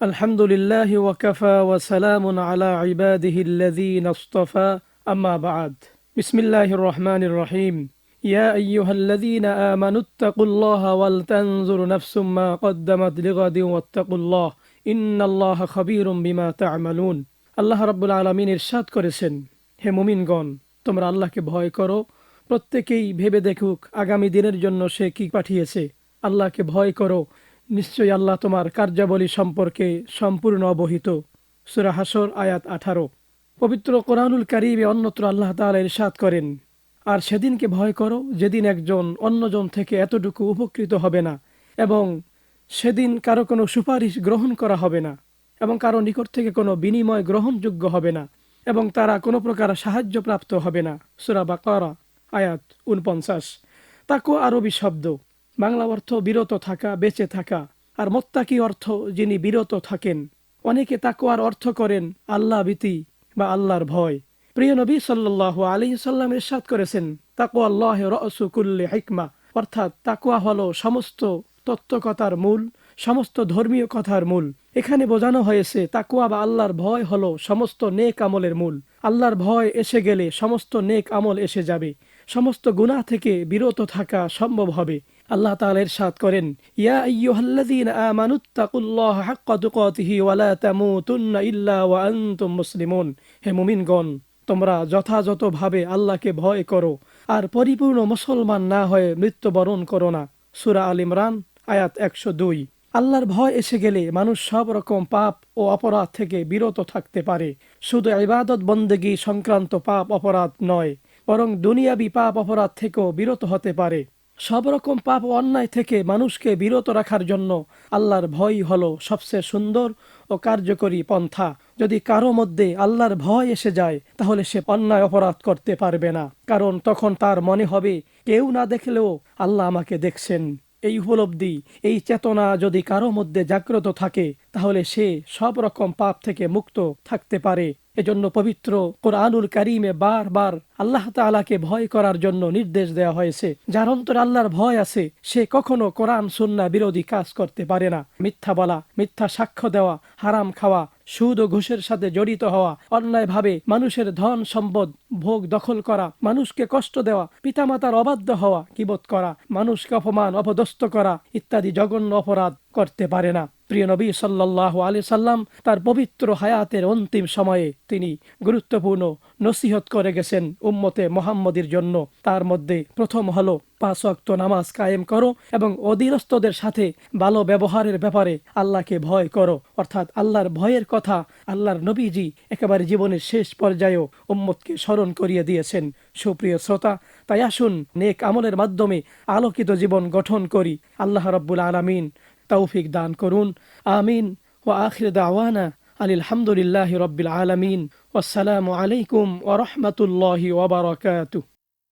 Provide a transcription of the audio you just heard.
الحمد لله وكفى وسلام على عباده الذين اصطفى أما بعد بسم الله الرحمن الرحيم يا أيها الذين آمنوا اتقوا الله ولتنظر نفس ما قدمت لغد واتقوا الله إن الله خبير بما تعملون আল্লাহ রাব্বুল আলমিন ইরশাদ করেছেন হে মুমিনগণ তোমরা আল্লাহকে ভয় করো প্রত্যেকেই ভেবে দেখুক আগামী দিনের জন্য সে কি পাঠিয়েছে আল্লাহকে ভয় করো নিশ্চয়ই আল্লাহ তোমার কার্যাবলী সম্পর্কে সম্পূর্ণ অবহিত। সুরা হাসর, আয়াত আঠারো। পবিত্র কোরআনুল কারিমে অন্যত্র আল্লাহ তাআলা ইরশাদ করেন, আর সেদিনকে ভয় করো, যেদিন একজন অন্যজন থেকে এতটুকু উপকৃত হবে না, এবং সেদিন কারও কোনো সুপারিশ গ্রহণ করা হবে না, এবং কারও নিকট থেকে কোনো বিনিময় গ্রহণযোগ্য হবে না, এবং তারা কোনো প্রকার সাহায্য প্রাপ্ত হবে না। সুরা বা করা আয়াত উনপঞ্চাশ। তাকো আরবি শব্দ। বাংলা অর্থ বিরত থাকা, বেঁচে থাকা। আর মোত্তাকি অর্থ যিনি বিরত থাকেন। অনেকে তাকুয়ার অর্থ করেন আল্লাহ ভীতি বা আল্লাহর ভয়। প্রিয় নবী সাল্লাহ আলী সাল্লাম ইরশাদ করেছেন তাকুয়া আল্লাহ রসুকুল্লে হিকমা। অর্থাৎ তাকুয়া হল সমস্ত তত্ত্বকতার মূল, সমস্ত ধর্মীয় কথার মূল। এখানে বোঝানো হয়েছে তাকুয়া বা আল্লাহর ভয় হলো সমস্ত নেক আমলের মূল। আল্লাহর ভয় এসে গেলে সমস্ত নেক আমল এসে যাবে। সমস্ত গুনাহ থেকে বিরত থাকা সম্ভব হবে। আল্লাহ তাআলা ইরশাদ করেন, ইয়া আইয়ুহাল্লাযীনা আমানুত্তাকুল্লাহ হাক্কা তুকাতিহি ওয়া লা তামুতুন্না ইল্লা ওয়া আনতুম মুসলিমুন। হে মুমিনগণ, তোমরা যথাযথভাবে আল্লাহকে ভয় করো, আর পরিপূর্ণ মুসলমান না হয়ে মৃত্যুবরণ করো না। সূরা আল ইমরান, আয়াত একশো দুই। আল্লাহর ভয় এসে গেলে মানুষ সব রকম পাপ ও অপরাধ থেকে বিরত থাকতে পারে। শুধু ইবাদত বন্দেগী সংক্রান্ত পাপ অপরাধ নয়, বরং দুনিয়াবি পাপ অপরাধ থেকেও বিরত হতে পারে। সব রকম পাপ অন্যায় থেকে মানুষকে বিরত রাখার জন্য আল্লাহর ভয় হলো সবচেয়ে সুন্দর ও কার্যকরী পন্থা। যদি কারও মধ্যে আল্লাহর ভয় এসে যায়, তাহলে সে অন্যায় অপরাধ করতে পারবে না। কারণ তখন তার মনে হবে, কেউ না দেখলেও আল্লাহ আমাকে দেখছেন। এই উপলব্ধি, এই চেতনা যদি কারও মধ্যে জাগ্রত থাকে, তাহলে সে সব রকম পাপ থেকে মুক্ত থাকতে পারে। এজন্য পবিত্র কোরআনুল কারিমে বারবার আল্লাহ তালাকে ভয় করার জন্য নির্দেশ দেওয়া হয়েছে। যার অন্তর আল্লাহর ভয় আছে, সে কখনো কোরআন সুন্না বিরোধী কাজ করতে পারে না। মিথ্যা বলা, মিথ্যা সাক্ষ্য দেওয়া, হারাম খাওয়া, সুদ ও ঘুষের সাথে জড়িত হওয়া, অন্যায়ভাবে মানুষের ধন সম্পদ ভোগ দখল করা, মানুষকে কষ্ট দেওয়া, পিতামাতার অবাধ্য হওয়া, কিবোধ করা, মানুষকে অপমান, অপদস্থ করা ইত্যাদি জঘন্য অপরাধ করতে পারে না। প্রিয় নবী সাল্লাহ আলি সাল্লাম তার পবিত্র হায়াতের অন্তিম সময়ে তিনি গুরুত্বপূর্ণ নসিহত করে গেছেন উম্মতে মোহাম্মদের জন্য। তার মধ্যে প্রথম হলো পাঁচ অক্ত নামাজ কায়েম করো এবং অধীনস্থদের সাথে ভালো ব্যবহারের ব্যাপারে আল্লাহকে ভয় করো। অর্থাৎ আল্লাহর ভয়ের কথা আল্লাহর নবীজি একেবারে জীবনের শেষ পর্যায়েও উম্মতকে স্মরণ করিয়ে দিয়েছেন। সুপ্রিয় শ্রোতা, তাই আসুন নেক আমলের মাধ্যমে আলোকিত জীবন গঠন করি। আল্লাহ রব্বুল আলমিন তৌফিক দান করুন আমিন ও আখির দাওয়ানা আলহামদুলিল্লাহ রব্বিল আলমিন আসসালামু আলাইকুম ওরহমতুল্লাহি ওবরাকাতুহ